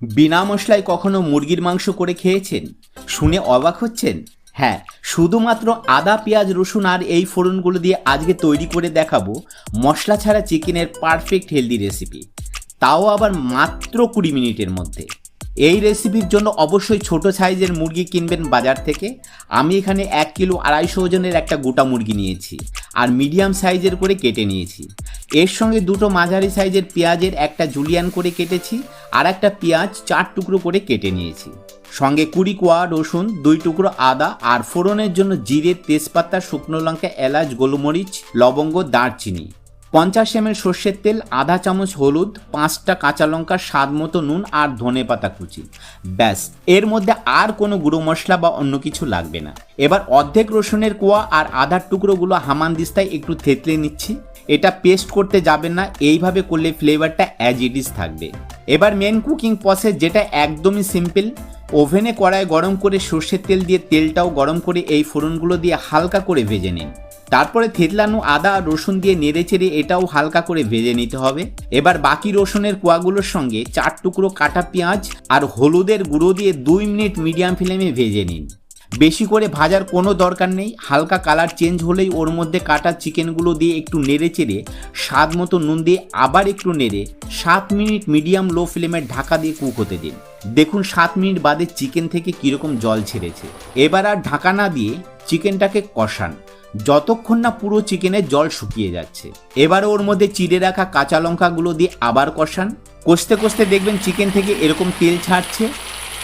বিনা মশলায় কখনো মুরগির মাংস করে খেয়েছেন? শুনে অবাক হচ্ছেন? হ্যাঁ শুধুমাত্র আদা, পেঁয়াজ, রসুন আর এই ফোড়নগুলো দিয়ে আজকে তৈরি করে দেখাবো মশলা ছাড়া চিকেনের পারফেক্ট হেলদি রেসিপি তাও আবার মাত্র কুড়ি মিনিটের মধ্যে। এই রেসিপির জন্য অবশ্যই ছোট সাইজের মুরগি কিনবেন বাজার থেকে। আমি এখানে এক কিলো আড়াইশো ওজনের একটা গোটা মুরগি নিয়েছি আর মিডিয়াম সাইজের করে কেটে নিয়েছি। এর সঙ্গে দুটো মাঝারি সাইজের পেঁয়াজের একটা জুলিয়ান করে কেটেছি, আর একটা পেঁয়াজ চার টুকরো করে কেটে নিয়েছি। সঙ্গে কুড়ি কোয়া রসুন, দুই টুকরো আদা, আর ফোড়নের জন্য জিরে তেজপাতা, শুকনো লঙ্কা, এলাচ, গোলমরিচ, লবঙ্গ, দারচিনি। পঞ্চাশ এম সর্ষের তেল, আধা চামচ হলুদ, পাঁচটা কাঁচা লঙ্কা, স্বাদ মতো নুন আর ধনে পাতা কুচি। ব্যাস, এর মধ্যে আর কোনো গুঁড়ো মশলা বা অন্য কিছু লাগবে না। এবার অর্ধেক রসুনের কোয়া আর আধার টুকরোগুলো হামান দিস্তায় একটু থেতলে নিচ্ছি। এটা পেস্ট করতে যাবেন না, এইভাবে করলে ফ্লেভারটা অ্যাজ ইট থাকবে। এবার মেন কুকিং প্রসেস যেটা একদমই সিম্পল ওভেনে কড়াই গরম করে সর্ষের তেল দিয়ে তেলটাও গরম করে এই ফোড়নগুলো দিয়ে হালকা করে ভেজে নিন। তারপরে থেতলানো আদা আর রসুন দিয়ে নেড়ে চেড়ে এটাও হালকা করে ভেজে নিতে হবে। এবার বাকি রসুনের কোয়াগুলোর সঙ্গে চার টুকরো কাটা পেঁয়াজ আর হলুদের গুঁড়ো দিয়ে দুই মিনিট মিডিয়াম ফ্লেমে ভেজে নিন। বেশি করে ভাজার কোনো দরকার নেই, হালকা কালার চেঞ্জ হলেই ওর মধ্যে কাটা চিকেনগুলো দিয়ে একটু নেড়ে চেড়ে, স্বাদ মতো নুন দিয়ে আবার একটু নেড়ে, সাত মিনিট মিডিয়াম লো ফ্লেমে ঢাকা দিয়ে কুক হতে দিন। দেখুন সাত মিনিট বাদে চিকেন থেকে কীরকম জল ছেড়েছে। এবার আর ঢাকা না দিয়ে চিকেনটাকে কষান। যতক্ষণ না পুরো চিকেনের জল শুকিয়ে যাচ্ছে। এবার ওর মধ্যে চিড়ে রাখা কাঁচা লঙ্কাগুলো দিয়ে আবার কষান। কষতে কষতে দেখবেন চিকেন থেকে এরকম তেল ছাড়ছে।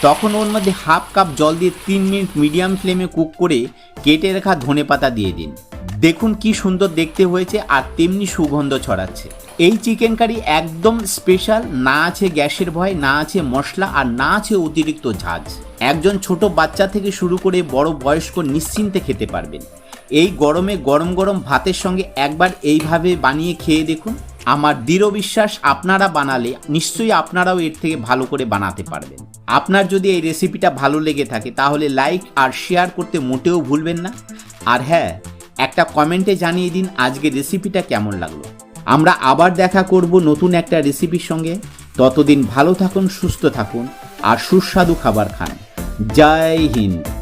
তখন ওর মধ্যে হাফ কাপ জল দিয়ে তিন মিনিট মিডিয়াম ফ্লেমে কুক করে কেটে রাখা ধনে পাতা দিয়ে দিন। দেখুন কি সুন্দর দেখতে হয়েছে আর তেমনি সুগন্ধ ছড়াচ্ছে। এই চিকেন কারি একদম স্পেশাল, না আছে গ্যাসের ভয়, না আছে মশলা আর না আছে অতিরিক্ত ঝাঁজ। একজন ছোট বাচ্চা থেকে শুরু করে বড় বয়স্ক নিশ্চিন্তে খেতে পারবেন। এই গরমে গরম গরম ভাতের সঙ্গে একবার এইভাবে বানিয়ে খেয়ে দেখুন। আমার দৃঢ় বিশ্বাস আপনারা বানালে নিশ্চয়ই আপনারাও এর থেকে ভালো করে বানাতে পারবেন। আপনার যদি এই রেসিপিটা ভালো লেগে থাকে তাহলে লাইক আর শেয়ার করতে মোটেও ভুলবেন না। আর হ্যাঁ একটা কমেন্টে জানিয়ে দিন আজকে রেসিপিটা কেমন লাগল। আমরা আবার দেখা করব নতুন একটা রেসিপির সঙ্গে। ততদিন ভালো থাকুন, সুস্থ থাকুন আর সুস্বাদু খাবার খান। জয় হিন্দ।